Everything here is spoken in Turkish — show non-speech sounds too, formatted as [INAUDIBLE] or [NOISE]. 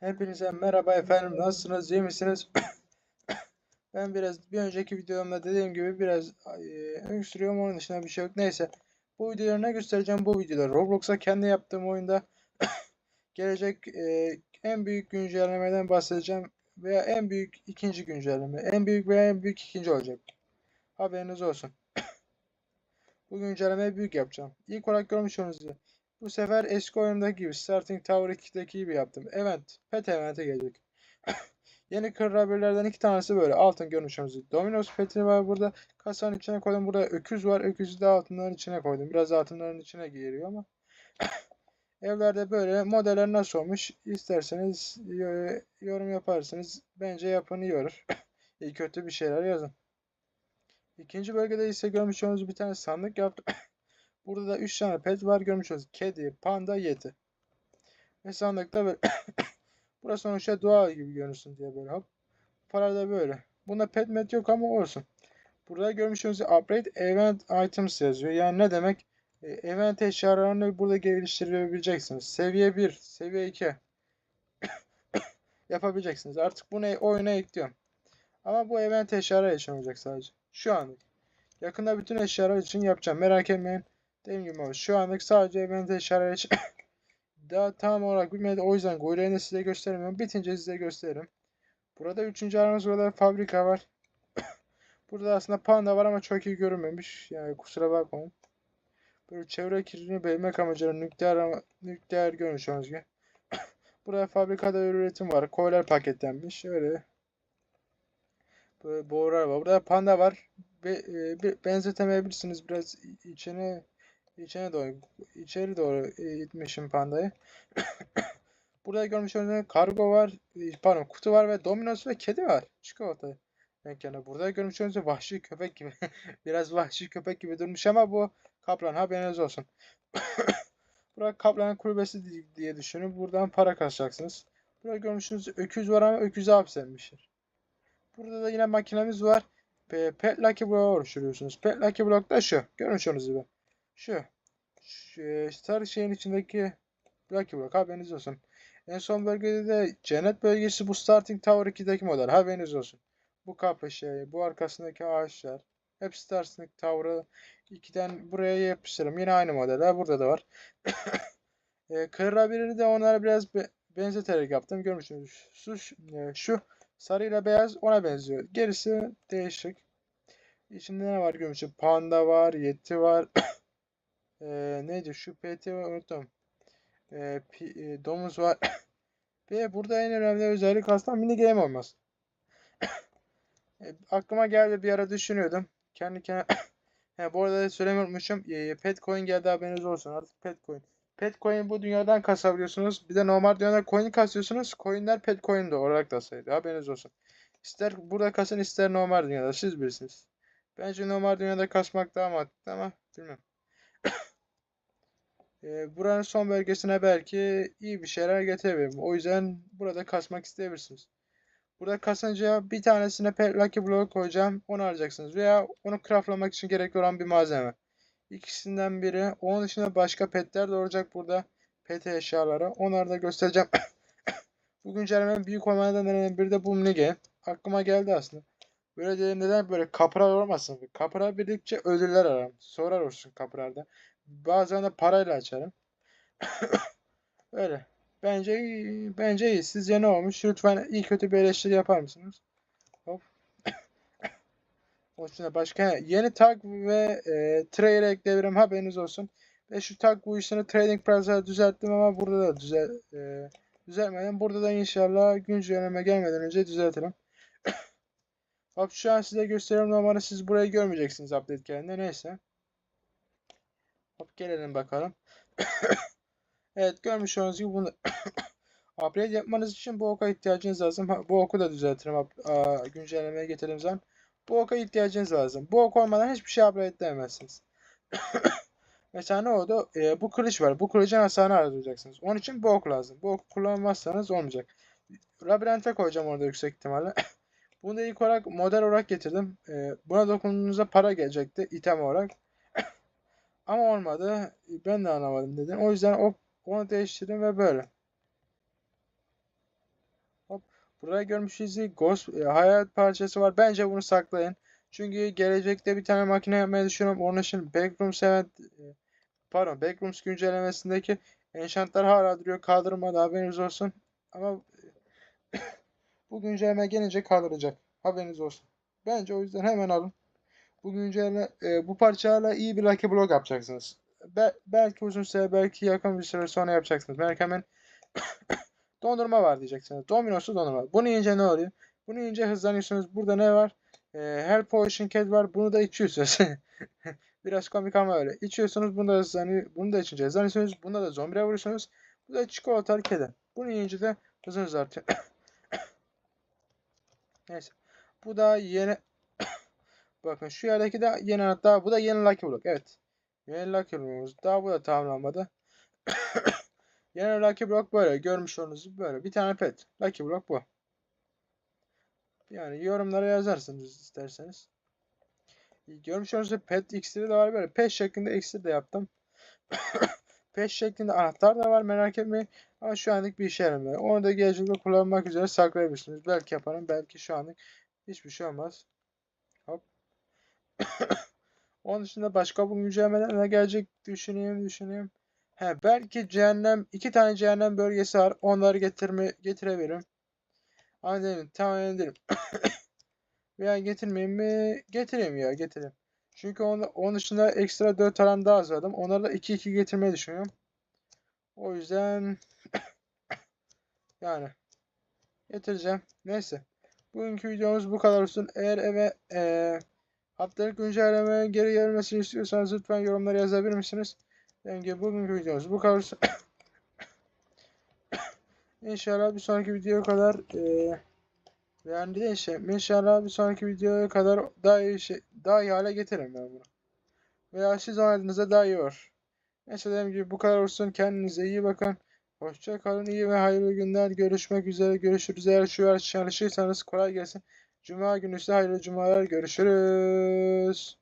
Hepinize merhaba efendim. Nasılsınız? iyi misiniz? [COUGHS] ben biraz bir önceki videomda dediğim gibi biraz e, öksürüyorum. Onun dışında bir şey yok. Neyse. Bu videoda ne göstereceğim? Bu videoda Roblox'a kendi yaptığım oyunda [COUGHS] gelecek e, en büyük güncellemeden bahsedeceğim. Veya en büyük ikinci güncelleme. En büyük veya en büyük ikinci olacak. Haberiniz olsun. [COUGHS] Bu güncellemeyi büyük yapacağım. İlk olarak görmüş olduğunuz gibi. Bu sefer eski oyundaki gibi Starting Tower 2'deki gibi yaptım. Event. Pet Event'e gelecek. [COUGHS] Yeni kırabirlerden iki tanesi böyle. Altın görmüş olduğunuz gibi. Domino's Pet'i var burada. Kasanın içine koydum. Burada öküz var. Öküzü de altınların içine koydum. Biraz altınların içine giriyor ama. [COUGHS] Evlerde böyle modeller nasıl olmuş? İsterseniz yorum yaparsınız. Bence yapın [COUGHS] iyi kötü bir şeyler yazın. İkinci bölgede ise görmüş bir tane sandık yaptım. Burada da 3 tane pet var görmüş olduğunuz. Kedi, panda, yeti. Ve sandıkta böyle [COUGHS] Burası sonuçta dua gibi görünsün diye böyle hop. Para da böyle. Bunda pet met yok ama olsun. Burada görmüş olduğunuz upgrade event items yazıyor. Yani ne demek? E, event eşyalarını burada geliştirebileceksiniz. Seviye 1, seviye 2 [COUGHS] yapabileceksiniz. Artık bunu oyuna ekliyorum. Ama bu event eşyalar için olacak sadece. Şu anlık. Yakında bütün eşyalar için yapacağım. Merak etmeyin. Dediğim gibi ama şu anlık sadece event eşyalar için [COUGHS] daha tam olarak bilmedi. O yüzden Goyra'yı size gösteremiyorum. Bitince size gösteririm. Burada üçüncü aramız burada fabrika var. [COUGHS] Burada aslında panda var ama çok iyi görünmemiş. Yani kusura bakmayın. Böyle çevre kirliliğini belirmek amacıyla nükleer nükleer olduğunuz [COUGHS] gibi. Burada fabrikada üretim var. Koylar paketlenmiş. Öyle. Böyle borular var. Burada panda var. Be, e, be, benzetemeyebilirsiniz. Biraz içine içine doğru içeri doğru e, itmişim pandayı. [COUGHS] Burada görmüş olduğunuz kargo var. e, Pardon kutu var ve Domino's ve kedi var. Çikolata. Yani burada görmüş olduğunuz vahşi köpek gibi. [LAUGHS] Biraz vahşi köpek gibi durmuş ama bu kaplan haberiniz olsun. [COUGHS] Burası kaplanın kulübesi di- diye düşünün. Buradan para kasacaksınız. Burada görmüşsünüz öküz var ama öküzü hapsetmişler. Burada da yine makinemiz var. Pe- Pet Lucky Block'u oluşturuyorsunuz. Pet Lucky Block da şu. Görmüş olduğunuz gibi. Şu. Şu sarı şeyin içindeki Lucky Block haberiniz olsun. En son bölgede de cennet bölgesi bu Starting Tower 2'deki model haberiniz olsun. Bu kapı şey, bu arkasındaki ağaçlar. Hep Starting Tower'ı 2'den buraya yapıştırırım. Yine aynı modeller burada da var. [COUGHS] e, Kırabiri de onlara biraz be- benzeterek yaptım. Görmüşsünüz. Şu, e, şu sarıyla beyaz ona benziyor. Gerisi değişik. İçinde ne var görmüşsünüz. Panda var, yeti var. [COUGHS] e, neydi şu PT unuttum. E, pi- e, domuz var. [COUGHS] Ve burada en önemli özellik aslında mini game olması. [COUGHS] E, aklıma geldi bir ara düşünüyordum. Kendi kendime [COUGHS] He, bu arada söylemeyi unutmuşum. E, Petcoin geldi haberiniz olsun. Artık Petcoin. Petcoin bu dünyadan kasabiliyorsunuz. Bir de normal dünyada coin kasıyorsunuz. Coinler Petcoin de olarak da sayılıyor. Haberiniz olsun. İster burada kasın ister normal dünyada. Siz bilirsiniz. Bence normal dünyada kasmak daha mantıklı ama bilmem. [COUGHS] E, buranın son bölgesine belki iyi bir şeyler getirebilirim. O yüzden burada kasmak isteyebilirsiniz. Burada kasınca bir tanesine pet lucky block koyacağım. Onu alacaksınız. Veya onu craftlamak için gerekli olan bir malzeme. İkisinden biri. Onun dışında başka petler de burada. Pet eşyaları. Onları da göstereceğim. [COUGHS] bu güncellemenin büyük olmalarından biri de bu minigame. Aklıma geldi aslında. Böyle dedim neden böyle kapırar olmasın? Kapırar bildikçe ödüller ararım. Sorar olsun kapırarda. Bazen de parayla açarım. [COUGHS] Öyle. Bence iyi, bence iyi. Sizce ne olmuş? Lütfen iyi kötü bir eleştiri yapar mısınız? Hop. [COUGHS] Onun dışında başka yeni tag ve e, trailer ekleyebilirim haberiniz olsun. Ve şu tag bu işini Trading Plaza düzelttim ama burada da düzel e, düzeltmedim. Burada da inşallah güncelleme gelmeden önce düzeltirim. Hop şu an size gösteriyorum normalde siz burayı görmeyeceksiniz update geldiğinde neyse. Hop gelelim bakalım. [COUGHS] Evet görmüş olduğunuz gibi bunu [COUGHS] upgrade yapmanız için bu oka ihtiyacınız lazım. Bu oku da düzeltirim güncellemeye getirdiğim zaman. Bu oka ihtiyacınız lazım. Bu ok olmadan hiçbir şey upgrade edemezsiniz. [COUGHS] Mesela ne oldu? Ee, bu kılıç var. Bu kılıcın hasarını arayacaksınız. Onun için bu ok lazım. Bu oku kullanmazsanız olmayacak. Labirente koyacağım orada yüksek ihtimalle. Bunu da ilk olarak model olarak getirdim. Ee, buna dokunduğunuzda para gelecekti item olarak. [COUGHS] Ama olmadı. Ben de anlamadım dedim. O yüzden o onu değiştirdim ve böyle. Burada görmüş izi Ghost e, hayat parçası var. Bence bunu saklayın. Çünkü gelecekte bir tane makine yapmayı düşünüyorum. Onun için Backrooms evet, e, pardon Backrooms güncellemesindeki enchantlar hala duruyor. Kaldırmadı haberiniz olsun. Ama e, bu güncelleme gelince kaldıracak. Haberiniz olsun. Bence o yüzden hemen alın. Bu güncelleme e, bu parçayla iyi bir Lucky Block yapacaksınız. Be- belki uzun süre belki yakın bir süre sonra yapacaksınız. Belki hemen [COUGHS] dondurma var diyeceksiniz. Domino'su dondurma. Bunu yiyince ne oluyor? Bunu yiyince hızlanıyorsunuz. Burada ne var? E, Help Potion Cat var. Bunu da içiyorsunuz. [LAUGHS] Biraz komik ama öyle. İçiyorsunuz. Bunu da hızlanıyor. Bunu da içince hızlanıyorsunuz. Bunda da zombiye vuruyorsunuz. Bu da çikolatalı kedi. Bunu yiyince de hızınız artıyor. [COUGHS] Neyse. Bu da yeni [COUGHS] Bakın şu yerdeki de yeni hatta bu da yeni Lucky Block. Evet. Yeni Lucky Block'umuz. Daha bu da tamamlanmadı. [COUGHS] yeni Lucky Block böyle. Görmüş olduğunuz böyle. Bir tane pet. Lucky Block bu. Yani yorumlara yazarsınız isterseniz. Görmüş olduğunuz pet iksiri de var böyle. Pet şeklinde iksir de yaptım. [COUGHS] pet şeklinde anahtar da var merak etmeyin. Ama şu anlık bir işe yaramıyor. Onu da gelecekte kullanmak üzere saklayabilirsiniz. Belki yaparım. Belki şu anlık hiçbir şey olmaz. Hop. [COUGHS] Onun dışında başka bu güncellemeler ne gelecek düşüneyim düşüneyim. He, belki cehennem iki tane cehennem bölgesi var. Onları getirme getirebilirim. Ama dedim tamam ederim. Veya [COUGHS] getirmeyeyim mi? Getireyim ya getireyim. Çünkü onun, onun dışında ekstra 4 tane daha hazırladım. Onları da 2-2 getirmeyi düşünüyorum. O yüzden [COUGHS] yani getireceğim. Neyse. Bugünkü videomuz bu kadar olsun. Eğer eve eee Haftalık güncelleme geri gelmesini istiyorsanız lütfen yorumlara yazabilir misiniz? Bence bugünkü videomuz bu kadar. [COUGHS] İnşallah bir sonraki videoya kadar e, yani değil şey, inşallah bir sonraki videoya kadar daha iyi şey, daha iyi hale getiririm ben bunu. Veya siz oynadığınızda daha iyi olur. Neyse dediğim gibi bu kadar olsun. Kendinize iyi bakın. Hoşça kalın. iyi ve hayırlı günler. Görüşmek üzere. Görüşürüz. Eğer şu an çalışırsanız kolay gelsin. Cuma günü ise hayırlı cumalar. Görüşürüz.